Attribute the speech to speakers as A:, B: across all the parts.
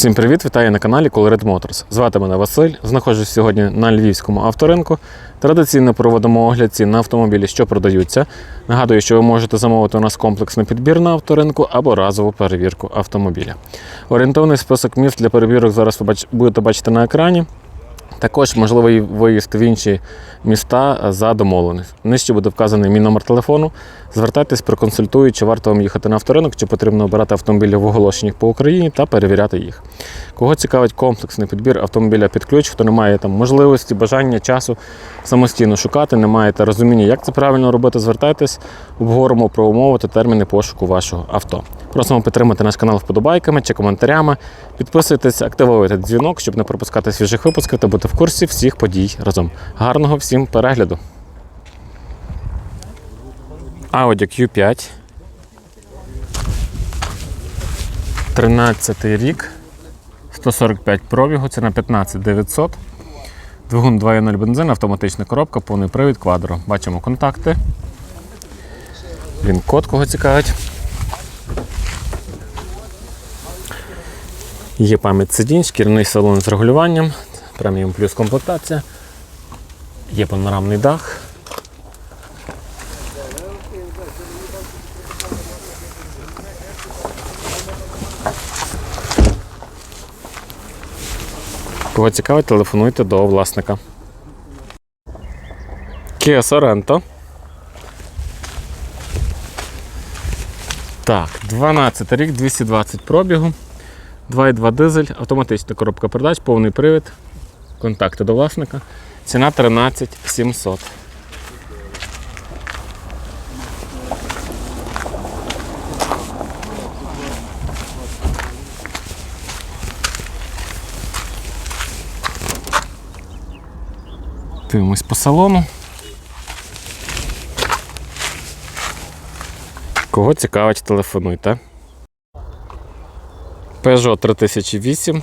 A: Всім привіт, вітаю на каналі Colored Motors. Звати мене Василь. Знаходжусь сьогодні на львівському авторинку. Традиційно проводимо огляд цін на автомобілі, що продаються. Нагадую, що ви можете замовити у нас комплексний підбір на авторинку або разову перевірку автомобіля. Орієнтовний список міст для перевірок зараз ви будете бачити на екрані. Також можливий виїзд в інші міста за домовленість. Нижче буде вказаний мій номер телефону. Звертайтесь, проконсультую, чи варто вам їхати на авторинок, чи потрібно обирати автомобілі в оголошеннях по Україні та перевіряти їх. Кого цікавить комплексний підбір автомобіля під ключ, хто не має там можливості, бажання, часу самостійно шукати, не маєте розуміння, як це правильно робити, звертайтесь, обговоримо про умови та терміни пошуку вашого авто. Просимо підтримати наш канал вподобайками чи коментарями. Підписуйтесь, активуйте дзвінок, щоб не пропускати свіжих випусків та бути в курсі всіх подій разом. Гарного всім перегляду! Audi Q5. 13 рік. 145 пробігу, ціна 15 900. Двигун 2.0 бензин, автоматична коробка, повний привід, квадро. Бачимо контакти. Він код кого цікавить. Є пам'ять сидінь, шкіряний салон з регулюванням, преміум плюс комплектація. Є панорамний дах. Кого цікавить, телефонуйте до власника. Kia Sorento. Так, 12 рік, 220 пробігу, 2,2 дизель, автоматична коробка передач, повний привід, контакти до власника. Ціна 13 700. Дивимось по салону. Кого цікавить, телефонуйте. Peugeot 3008.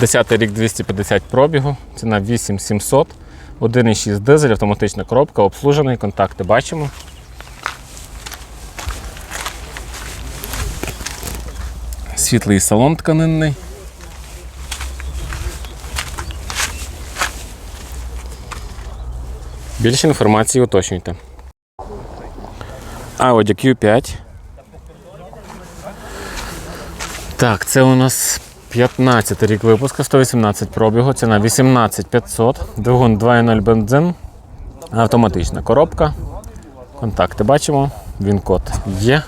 A: 10 рік 250 пробігу, ціна 8700, 1,6 дизель, автоматична коробка, обслужений, контакти бачимо. Світлий салон тканинний. Більше інформації уточнюйте. Audi Q5. Так, це у нас 15 рік випуску, 118 пробігу, ціна 18500, двигун 2.0 бензин, автоматична коробка. Контакти бачимо, він код є.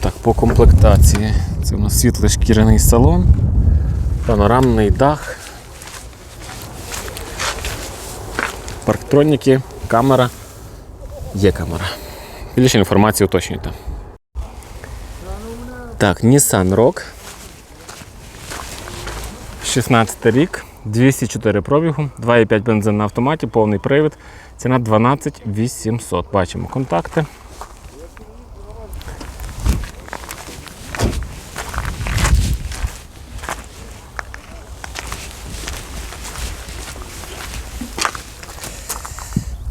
A: Так, по комплектації. Це у нас світлий шкіряний салон, панорамний дах. парктроніки, камера. Є камера. Більше інформації уточнюйте. Так, Nissan Rogue. 16 рік, 204 пробігу, 2,5 бензин на автоматі, повний привід. Ціна 12 800. Бачимо контакти.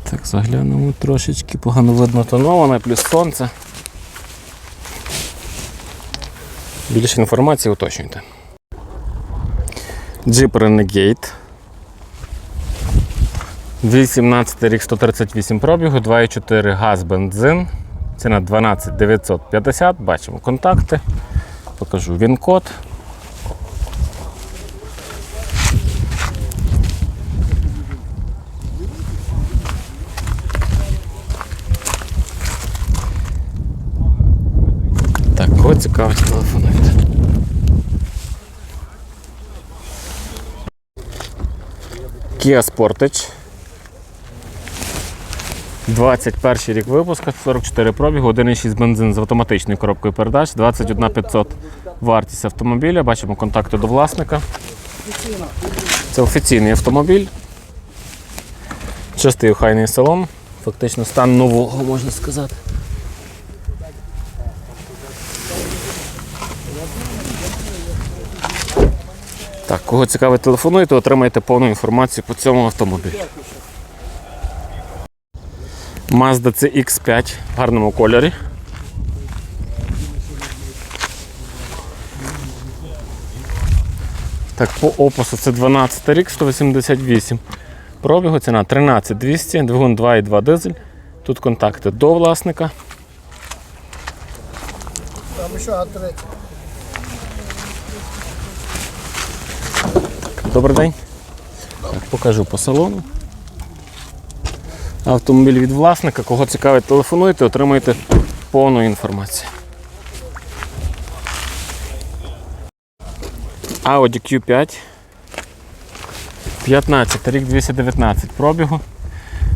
A: Так, заглянемо трошечки, погано видно тоноване, плюс сонце. Більше інформації уточнюйте. Jeep Renegade. 18 рік 138 пробігу, 2,4 газ бензин. Ціна 12 950. Бачимо контакти. Покажу він код. Так, кого цікавить телефонуйте. Kia Sportage. 21 рік випуску, 44 пробігу, 1,6 бензин з автоматичною коробкою передач, 21 500 вартість автомобіля. Бачимо контакти до власника. Це офіційний автомобіль. Чистий охайний салон. Фактично стан нового, можна сказати. Так, кого цікавить, телефонуєте отримаєте повну інформацію по цьому автомобілю. Mazda CX5 в гарному кольорі. Так, по опису це 12 рік, 188. Пробігу ціна 13200, двигун 2,2 дизель. Тут контакти до власника.
B: Там ще А3.
A: Добрий день. Так, покажу по салону. Автомобіль від власника. Кого цікавить, телефонуйте, отримуєте повну інформацію. Audi Q5. 15 рік 219 пробігу.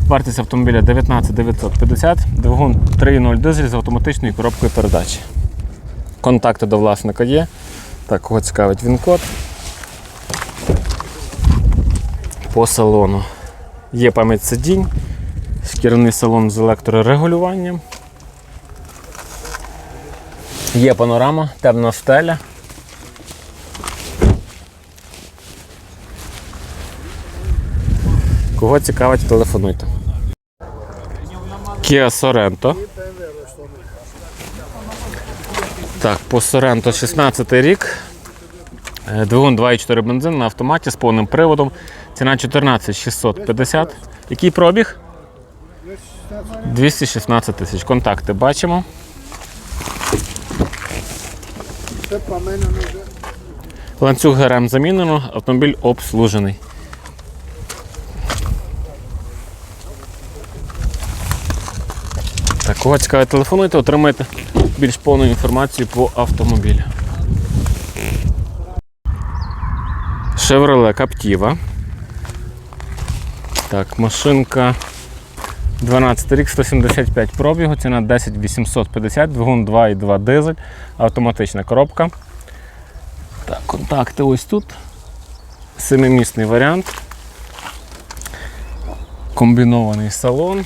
A: Вартість автомобіля 19 950, двигун 3.0 дизель з автоматичною коробкою передач. Контакти до власника є. Так, кого цікавить він код. По салону. Є пам'ять сидінь, шкіряний салон з електрорегулюванням. Є панорама, темна стеля. Кого цікавить, телефонуйте. Kia Sorento. Так, по Sorento 16 рік. Е, Двигун 2,4 бензин на автоматі з повним приводом. Ціна 14 650. Який пробіг? 216 тисяч. Контакти бачимо. Ланцюг ГРМ замінено, автомобіль обслужений. Так, кого цікавить, телефонуйте, отримаєте більш повну інформацію по автомобілю. Chevrolet Captiva. Так, машинка 12 рік, 175 пробігу, ціна 10 850, двигун 2,2 дизель, автоматична коробка. Так, контакти ось тут. Семимісний варіант. Комбінований салон.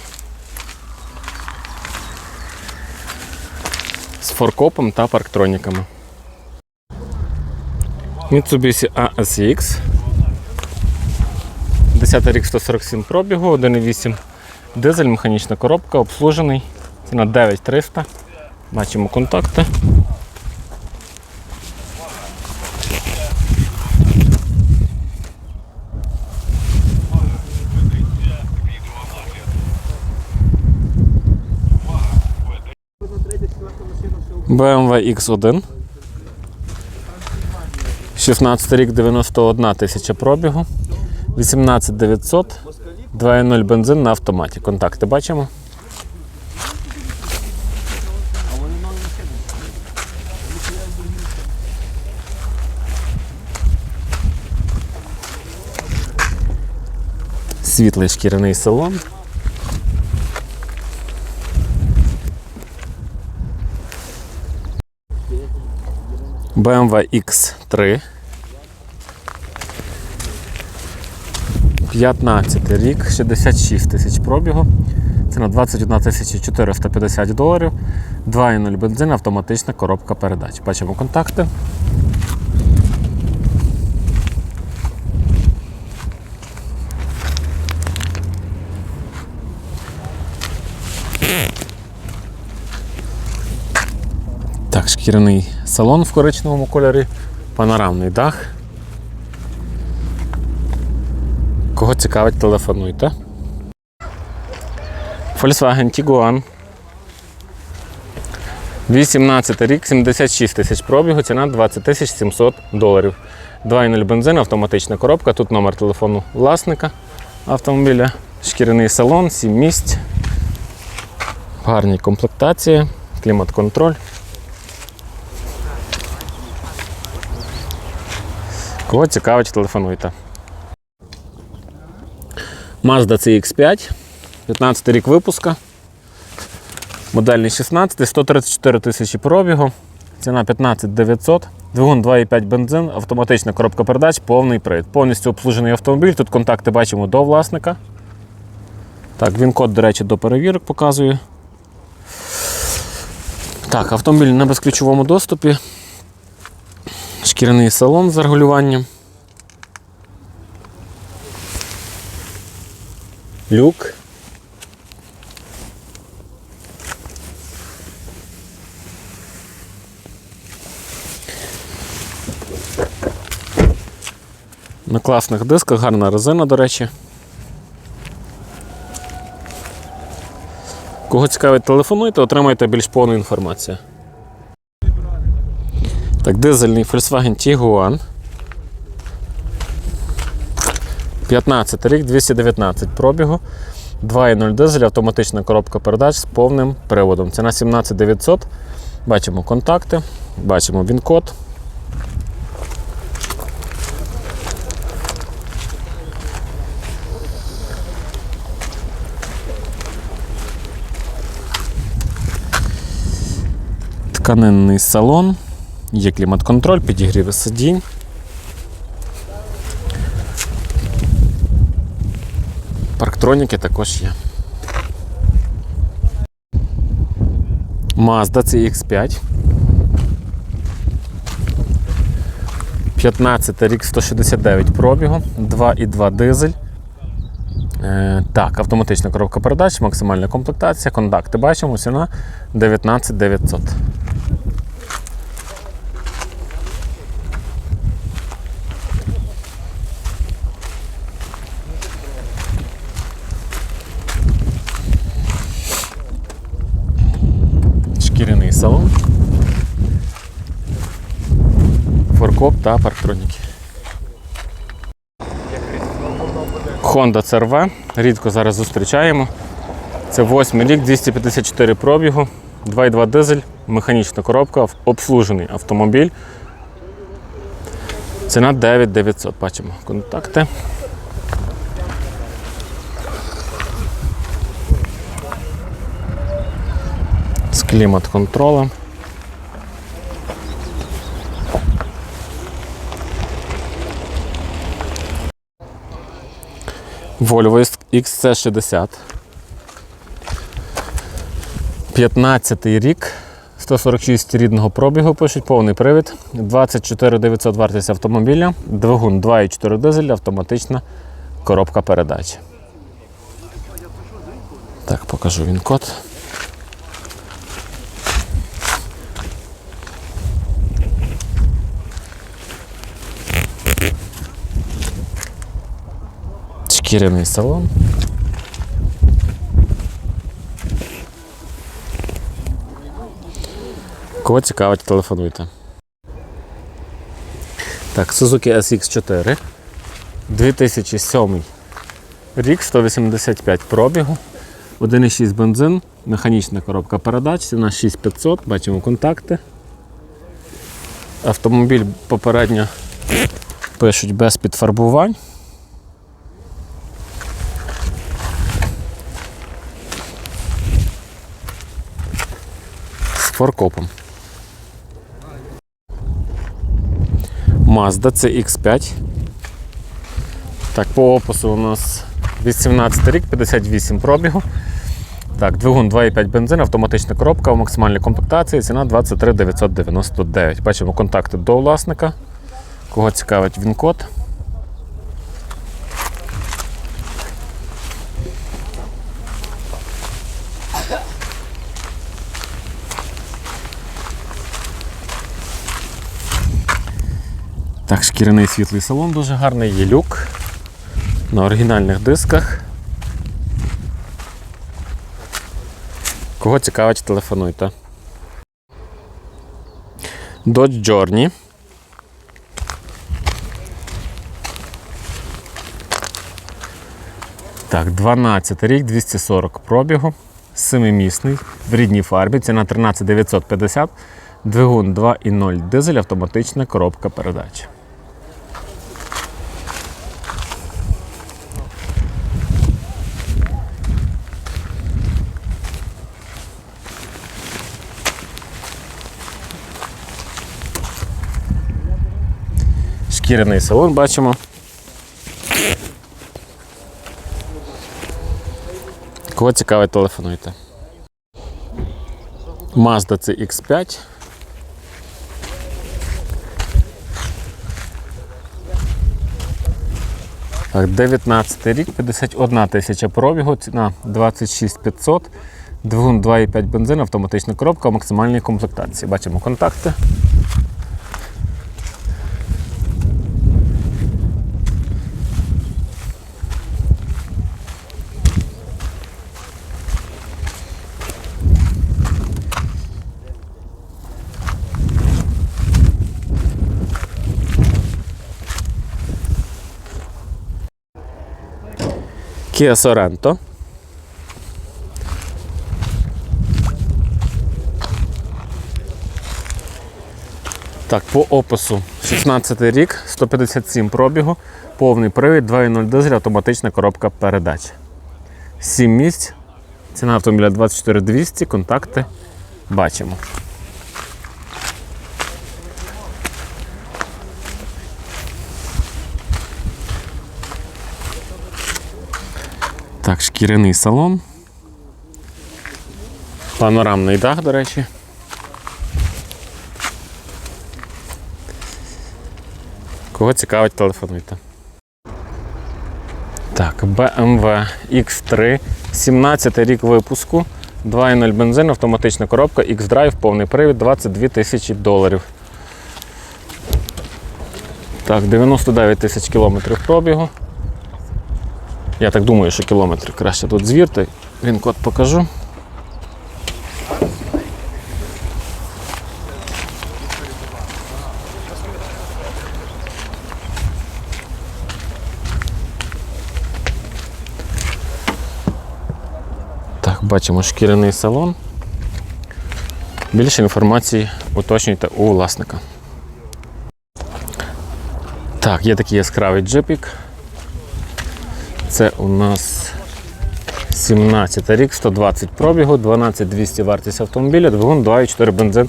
A: З форкопом та парктроніками. Mitsubishi ASX. 10 рік 147 пробігу, 1,8 дизель, механічна коробка, обслужений. Ціна 9300. Бачимо контакти. BMW X1. 16 рік 91 тисяча пробігу. 18 900. 2.0 бензин на автоматі. Контакти бачимо. Світлий шкіряний салон. BMW X3. 15 рік, 66 тисяч пробігу. Ціна 21 тисяча 450 доларів. 2,0 бензин, автоматична коробка передач. Бачимо контакти. Так, шкіряний салон в коричневому кольорі, панорамний дах. Кого цікавить, телефонуйте. Volkswagen Tiguan. 18 рік, 76 тисяч пробігу, ціна 20 тисяч 700 доларів. 2.0 бензин, автоматична коробка, тут номер телефону власника автомобіля, шкіряний салон, 7 місць, гарні комплектації, клімат-контроль. Кого цікавить, телефонуйте. Mazda CX5, 15 рік випуска. Модельний 16, 134 тисячі пробігу. Ціна 15 900. Двигун 2,5 бензин, автоматична коробка передач, повний привід. Повністю обслужений автомобіль. Тут контакти бачимо до власника. Так, він код, до речі, до перевірок показує. Так, автомобіль на безключовому доступі. Шкіряний салон з регулюванням. Люк. На класних дисках, гарна резина, до речі. Кого цікавить, телефонуйте, отримайте більш повну інформацію. Так, дизельний Volkswagen Tiguan. 15 рік, 219 пробігу. 2.0 дизель, автоматична коробка передач з повним приводом. Ціна 17900. Бачимо контакти, бачимо він-код. Тканинний салон, є клімат-контроль, підігріви сидінь. Парктроніки також є. Mazda CX5. 15 рік 169 пробігу, 2,2 дизель. Е, так, автоматична коробка передач, максимальна комплектація, контакти бачимо, ціна 19 900. Шкіряний салон. Форкоп та парктроніки. Honda CRV. Рідко зараз зустрічаємо. Це 8 рік, 254 пробігу, 2,2 дизель, механічна коробка, обслужений автомобіль. Ціна 9900. Бачимо контакти. З клімат-контролем. Volvo XC60. 15 рік, 146 рідного пробігу пишуть, повний привід, 24 900 вартість автомобіля, двигун 2,4 дизель, автоматична коробка передач. Так, покажу він код. Шкіряний салон. Кого цікавить, телефонуйте. Так, Suzuki SX4. 2007 рік, 185 пробігу. 1,6 бензин, механічна коробка передач, ціна 6500, бачимо контакти. Автомобіль попередньо пишуть без підфарбувань. Форкопом. Mazda CX5. Так, по опису у нас 18 рік, 58 пробігу. Так, двигун 2,5 бензин, автоматична коробка у максимальній комплектації, ціна 23 999. Бачимо контакти до власника. Кого цікавить він код. Так, шкіряний світлий салон дуже гарний, є люк на оригінальних дисках. Кого цікавить, телефонуйте. Dodge Journey. Так, 12 рік, 240 пробігу, 7-місний, в рідній фарбі, ціна 13 950, двигун 2,0 дизель, автоматична коробка передач. Шкіряний салон бачимо. Кого цікавить, телефонуйте. Mazda CX5. Так, 19 рік, 51 тисяча пробігу, ціна 26 500, двигун 2,5 бензин, автоматична коробка, максимальній комплектації. Бачимо контакти. Kia Sorento. Так, по опису 16 рік, 157 пробігу, повний привід, 2.0 дизель, автоматична коробка передач. 7 місць. Ціна автомобіля 24 200, контакти бачимо. Так, шкіряний салон. Панорамний дах, до речі. Кого цікавить, телефонуйте. Так, BMW X3, 17 рік випуску, 2.0 бензин, автоматична коробка, X-Drive, повний привід, 22 тисячі доларів. Так, 99 тисяч кілометрів пробігу. Я так думаю, що кілометри краще тут звірте. Він код покажу. Так, бачимо шкіряний салон. Більше інформації уточнюйте у власника. Так, є такий яскравий джипік. Це у нас 17 рік, 120 пробігу, 12200 вартість автомобіля, двигун 2,4 бензин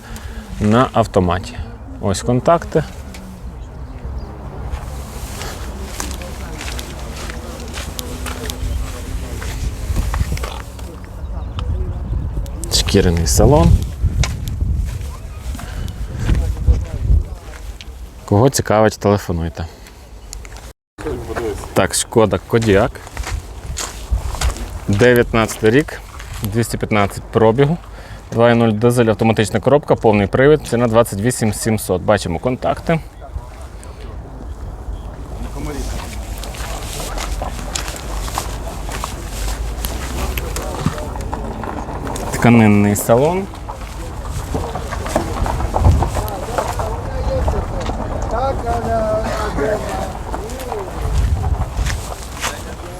A: на автоматі. Ось контакти. Шкіряний салон. Кого цікавить, телефонуйте. Так, шкода Кодіак. 19 рік, 215 пробігу, 2.0 дизель, автоматична коробка, повний привід, ціна 28 700. Бачимо контакти. Тканинний салон.